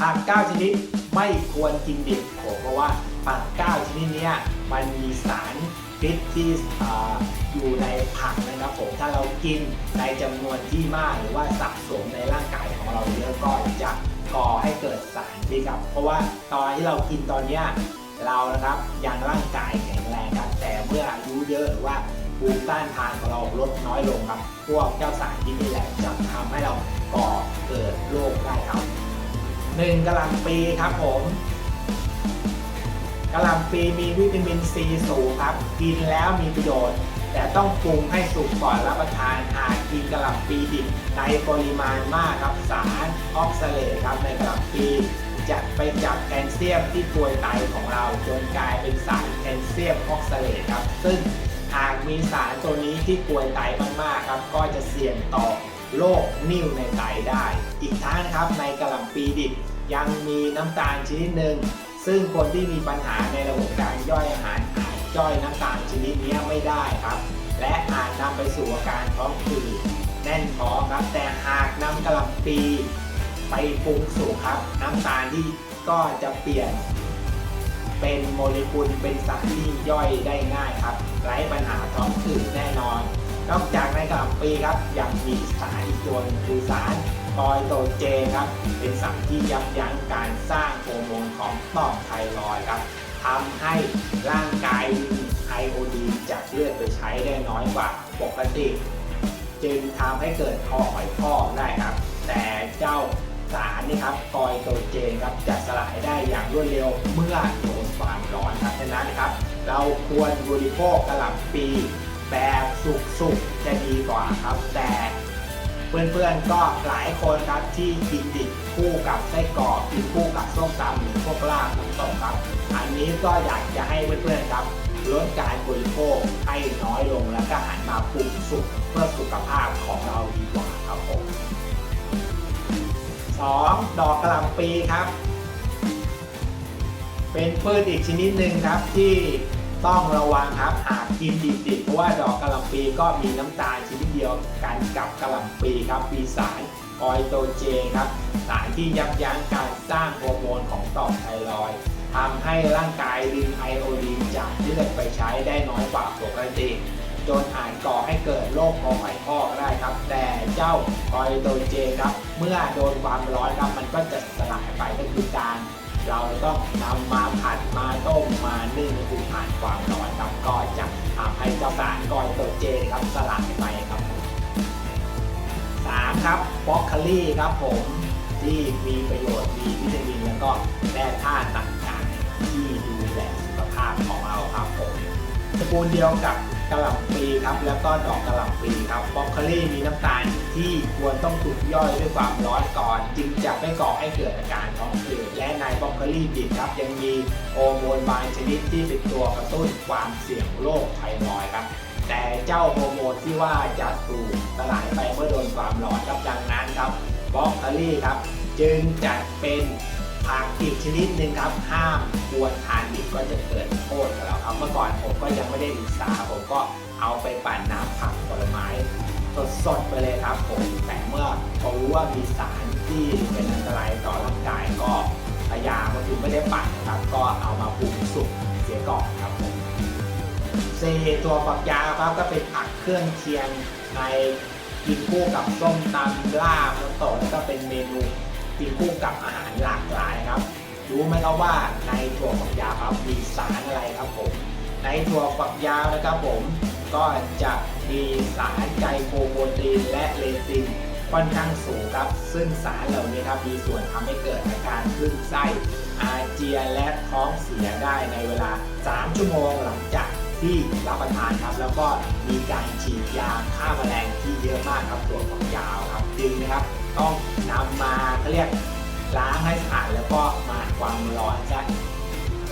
ผัก 9 ชนิดไม่ควรกินดิบผมเพราะว่าผัก 9 ชนิดนี้มันมีสารพิษที่ออยู่ในผักนะครับผมถ้าเรากินในจำนวนที่มากหรือว่าสะสมในร่างกายของเราเยอะก็จะก่อให้เกิดสารพิษครับ เพราะว่าตอนที่เรากินตอนนี้เรานะครับยังร่างกายแข็งแรงครับ แต่เมื่ออายุเยอะหรือว่าภูมิต้านทานของเราลดน้อยลงครับ พวกเจ้าสารพิษนี่แหละจะทำให้เราก่อเกิดโรคได้ครับ หนึ่งกะหล่ำปีครับผมกะหล่ำปีมีวิตามินซีสูงครับ กินแล้วมีประโยชน์ แต่ต้องปรุงให้สุกก่อนรับประทานหากกินกะหล่ำปีดิบในปริมาณมากครับสารออกซาเลตครับในกะหล่ำปีจะไปจับแคลเซียมที่กรวยไตของเราจนกลายเป็นสารแคลเซียมออกซาเลตครับ ซึ่งหากมีสารตัวนี้ที่กรวยไตมากๆครับ ก็จะเสี่ยงต่อ โรคนิ่วในไตได้ อีกทั้งนะครับในกระหล่ำปีดิบยังมีน้ำตาลชนิดหนึ่งซึ่งคนที่มีปัญหาในระบบการย่อยอาหารอาจย่อยน้ำตาลชนิดนี้ไม่ได้ครับ และอาจนำไปสู่อาการท้องอืดแน่นท้องครับ แต่หากนำกระหล่ำปีไปปรุงสุกครับ น้ำตาลที่ก็จะเปลี่ยน เป็นโมเลกุลเป็นสารที่ย่อยได้ง่ายครับไร้ปัญหาท้องอืดแน่นอน นอกจากในกะหล่ำปีครับยังมีสารอีกตัวนึงคือสารปอยโตเจครับเป็นสารที่ยับยั้งการสร้างโฮอร์โมนของต่อมไทรอยครับทำให้ร่างกายไอโอดีนจากเลือดไปใช้ได้น้อยกว่าปกติ จึงทำให้เกิดคอหอยพอกได้ครับ แต่เจ้าสารนี่ครับกอยโตเจนครับจะสลายได้อย่างรวดเร็วเมื่อโดนความร้อนครับฉะนั้นครับ เราควรบริโภคกะหล่ำปี แบบสุกๆจะดีกว่าครับ แต่เพื่อนๆก็หลายคนครับที่กินดิบคู่กับไส้กรอกกินคู่กับส้มตำหรือพวกลาบน้ำตกครับ อันนี้ก็อยากจะให้เพื่อนๆครับลดการบริโภคให้น้อยลงแล้วก็หันมาปรุงสุกเพื่อสุขภาพของเราดีกว่าครับผม 2. ดอกกระหล่ำปีครับ เป็นพืชอีกชนิดหนึ่งครับที่ ต้องระวังครับหากกินดิบๆเพราะว่าดอกกะหล่ำปีก็มีน้ำตาลชนิดเดียวกันกับกะหล่ำปีครับมีสารออยโตเจนครับสารที่ยับยั้งการสร้างฮอร์โมนของต่อมไทรอยทำให้ร่างกายดึงไอโอดีนจากเลือดไปใช้ได้น้อยกว่าปกติจนอาจก่อให้เกิดโรคคอหอยพอได้ครับ แต่เจ้าออยโตเจนครับ เมื่อโดนความร้อนครับมันก็จะสลายไปก็คือการ เราต้องนำมาผัดมาต้มมานึ่งคือผ่านความร้อนครับก็จะทำให้เจ้าสารกอยโตเจนครับสลายไปครับสามครับบรอกโคลีครับผมที่มีประโยชน์มีวิตามินแล้วก็แร่ธาตุต่างๆที่ดูแลสุขภาพของเราครับผมตระกูลเดียวกับ กะหล่ำปีครับแล้วก็ดอกกะหล่ำปีครับบรอกโคลี่มีน้ำตาลที่ควรต้องถูกย่อยด้วยความร้อนก่อน จึงจะไม่ก่อให้เกิดอาการท้องอืดและในบรอกโคลี่ดิบครับยังมีฮอโมนบางชนิดที่เป็นตัวกระตุ้นความเสี่ยงโรคไทรอยด์ครับแต่เจ้าฮอร์โมนที่ว่าจะถูกสลายไปเมื่อโดนความร้อนครับดังนั้นครับบรอกโคลี่ครับจึงจัดเป็น ผักอีกชนิดหนึ่งครับห้ามควรทานดิบก็จะเกิดโทษกับเราครับเมื่อก่อนผมก็ยังไม่ได้ศึกษาผมก็เอาไปปั่นน้ำผักผลไม้สดๆไปเลยครับผมแต่เมื่อพอรู้ว่ามีสารที่เป็นอันตรายต่อร่างกายก็พยายามก็คือไม่ได้ปั่นครับก็เอามาปรุงสุกเสียก่อนครับผมเซตัวฝักยาวครับก็เป็นผักเครื่องเคียงในกินคู่กับส้มตำลาบน้ำตกแล้วก็เป็นเมนูกินคู่กับอาหารหลาก รู้ไหมครับว่าในถั่วฝักยาวครับมีสารอะไรครับผม ในถั่วฝักยาวนะครับผมก็จะมีสารไกโคโปรตีนและเลตินค่อนข้างสูงครับ ซึ่งสารเหล่านี้ครับมีส่วนทำให้เกิดอาการคลื่นไส้อาเจียนและท้องเสียได้ในเวลา 3 ชั่วโมงหลังจากที่รับประทานครับ แล้วก็มีการฉีดยาฆ่าแมลงที่เยอะมากครับตัวของยาวครับจึงนะครับ ต้องนำมาเขาเรียก ล้างให้สะอาดแล้วก็มาความร้อนซะ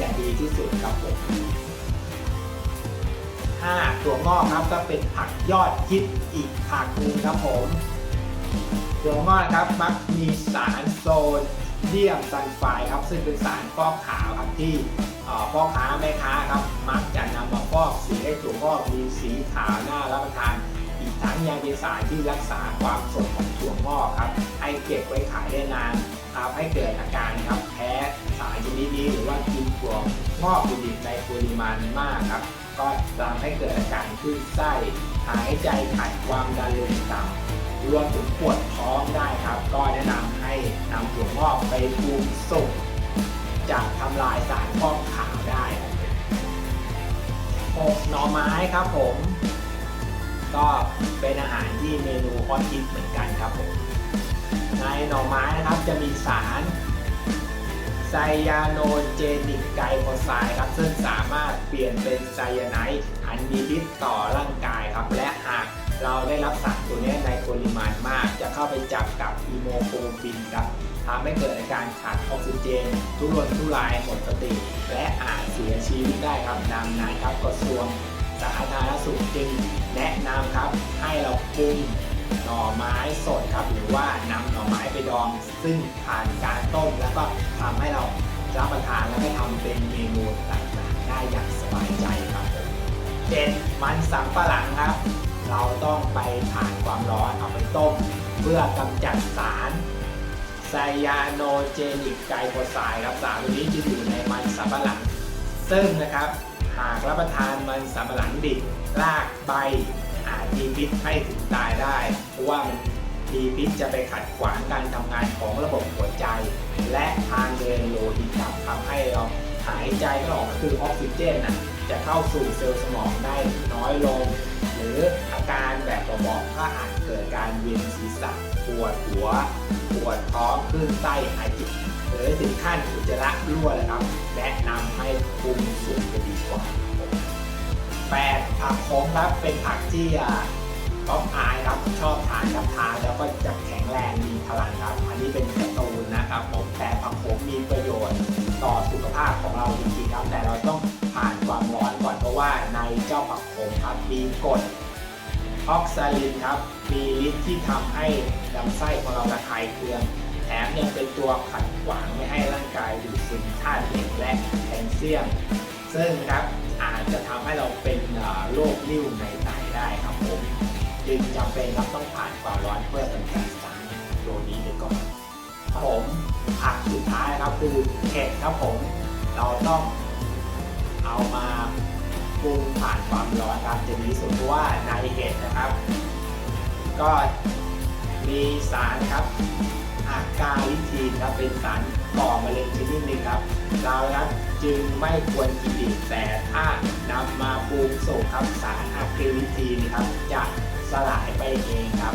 จะดีที่สุดครับผม5ตัวงอกครับก็เป็นผักยอดฮิตอีกผักหนึ่งครับผมตัวงอกครับมักมีสารโซเดียมซัลไฟครับ ซึ่งเป็นสารฟอกขาวครับที่เอ่อพ่อค้าแม่ค้าครับ มักจะนำมาฟอกสีให้ตัวงอกมีสีขาวน่ารับประทานอีกทั้งยังเป็นสารที่รักษาความสดของถั่วงอกครับ ให้เก็บไว้ขายได้นาน ทำให้เกิดอาการครับแพ้สารชนิดนี้หรือว่ากินถั่วงอกดิบในปริมาณมากครับ ก็ทำให้เกิดอาการคลื่นไส้หายใจขัดความดันโลหิตต่ำรวมถึงปวดท้องได้ครับ ก็แนะนำให้นำถั่วงอกไปปรุงสุกจะทำลายสารฟอกขาวได้หกหน่อไม้ครับผม ก็เป็นอาหารที่เมนูฮอตฮิตเหมือนกันครับผม ในหน่อไม้นะครับจะมีสารไซยาโนเจนิกไกโคไซด์ครับ ซึ่งสามารถเปลี่ยนเป็นไซยาไนด์อันมีฤทธิ์ต่อร่างกายครับ และหากเราได้รับสารตัวนี้ในปริมาณมาก จะเข้าไปจับกับอีโมโคฟินครับทำให้เกิดอาการขาดออกซิเจน ทุรนทุรายหมดสติ และอาจเสียชีวิตได้ครับดังนั้นครับกระทรวงสาธารณสุขจึงแนะนำครับให้เราปรุง หน่อไม้สดครับ หรือว่านำหน่อไม้ไปดอง ซึ่งผ่านการต้มแล้วก็ทำให้เรารับประทานแล้วก็ทำเป็นเมนูต่างๆได้อย่างสบายใจครับผมเจ็ดมันสำปะหลังครับ เราต้องไปผ่านความร้อนเอาไปต้ม เพื่อกำจัดสารไซยาโนเจนิกไกโคไซด์ครับสารตัวนี้จะอยู่ในมันสำปะหลัง ซึ่งนะครับ หากรับประทานมันสำปะหลังดิบรากใบ มีพิษให้ถึงตายได้ เพราะว่ามันมีพิษจะไปขัดขวางการทำงานของระบบหัวใจ และทางเดินโลหิตต่ำทำให้เราหายใจไม่ออกก็คือออกซิเจนนะจะเข้าสู่เซลล์สมองได้น้อยลง หรืออาการแบบบอกก็อาจเกิดการเวียนศีรษะปวดหัว ปวดท้องคลื่นไส้หายใจหรือถึงขั้นอุจจาระรั่วเลยครับ แนะนำให้คุมสูงจะดีกว่า แปดผักโขมครับเป็นผักที่ป๊อปอายครับชอบทานครับทานแล้วก็จะแข็งแรงมีพลังครับ อันนี้เป็นการ์ตูนนะครับผมแต่ผักโขมมีประโยชน์ต่อสุขภาพของเราจริงๆครับ แต่เราต้องผ่านความร้อนก่อนเพราะว่าในเจ้าผักโขมครับมีกรดออกซาลินครับมีฤทธิ์ที่ทำให้ลำไส้ของเราระคายเคืองแถมยังเป็นตัวขัดขวางไม่ให้ร่างกายดูดซึมธาตุเหล็กและแคลเซียม ซึ่งครับอาจจะทำให้เราเป็น โรคริ่วในไตได้ครับผมจึงจำเป็นครับต้องผ่านความร้อนเพื่อกำจัดสารตัวนี้ไปก่อนครับผมผักสุดท้ายครับคือเห็ดครับผม เราต้องเอามาปรุงผ่านความร้อนครับจะดีที่สุดเพราะว่าในเห็ดนะครับ ก็มีสารครับ อากาลิทีนครับเป็นสารก่อมะเร็งชนิดหนึ่งครับเราครับจึงไม่ควรกินดิบแต่ถ้านำมาปรุงสุกครับสารอะคริลิทีนครับจะสลายไปเองครับ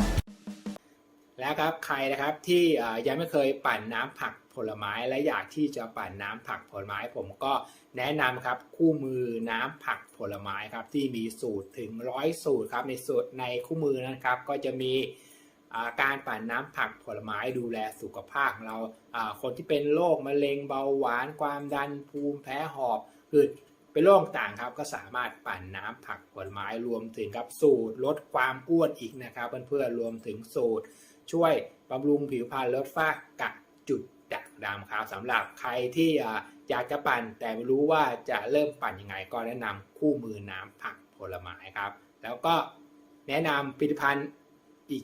แล้วครับใครนะครับที่ยังไม่เคยปั่นน้ำผักผลไม้และอยากที่จะปั่นน้ำผักผลไม้ ผมก็แนะนำครับคู่มือน้ำผักผลไม้ครับที่มีสูตรถึงร้อยสูตรครับในสูตรในคู่มือนะครับก็จะมี การปั่นน้ำผักผลไม้ดูแลสุขภาพของเราคนที่เป็นโรคมะเร็งเบาหวานความดันภูมิแพ้หอบคือเป็นโรคต่างครับก็สามารถปั่นน้ำผักผลไม้รวมถึงครับสูตรลดความอ้วนอีกนะครับเพื่อนๆรวมถึงสูตร ช่วยบำรุงผิวพรรณลดฝ้ากระจุดด่างดำครับสำหรับใครที่อยากจะปั่นแต่ไม่รู้ว่าจะเริ่มปั่นยังไงก็แนะนำคู่มือน้ำผักผลไม้ครับ แล้วก็แนะนำผลิตภัณฑ์อีก